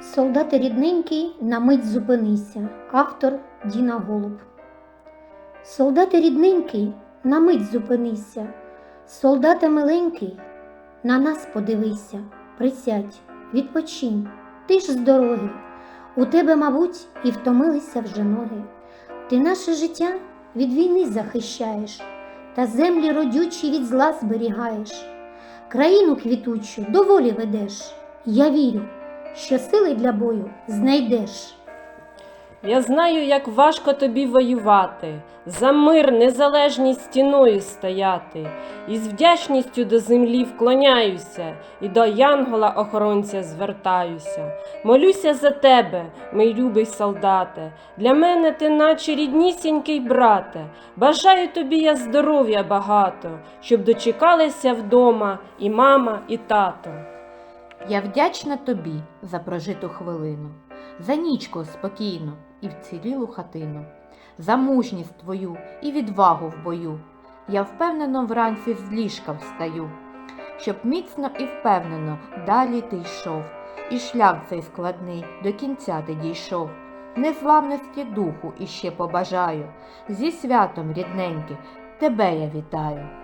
Солдати рідненький, на мить зупинися. Автор Діна Голуб. Солдати рідненький, на мить зупинися. Солдате миленький, на нас подивися, присядь, відпочинь, ти ж з дороги. У тебе, мабуть, і втомилися вже ноги. Ти наше життя від війни захищаєш, та землі родючі від зла зберігаєш. Країну квітучу до волі ведеш. Я вірю, що сили для бою знайдеш. Я знаю, як важко тобі воювати, за мир незалежність стіною стояти, і з вдячністю до землі вклоняюся, і до янгола-охоронця звертаюся. Молюся за тебе, мій любий солдате, для мене ти наче ріднісінький брате. Бажаю тобі я здоров'я багато, щоб дочекалися вдома і мама, і тато. Я вдячна тобі за прожиту хвилину, за нічку спокійну і вцілілу хатину, за мужність твою і відвагу в бою. Я впевнено вранці з ліжка встаю, щоб міцно і впевнено далі ти йшов, і шлях цей складний до кінця ти дійшов. Незламності духу іще побажаю, зі святом рідненьке, тебе я вітаю.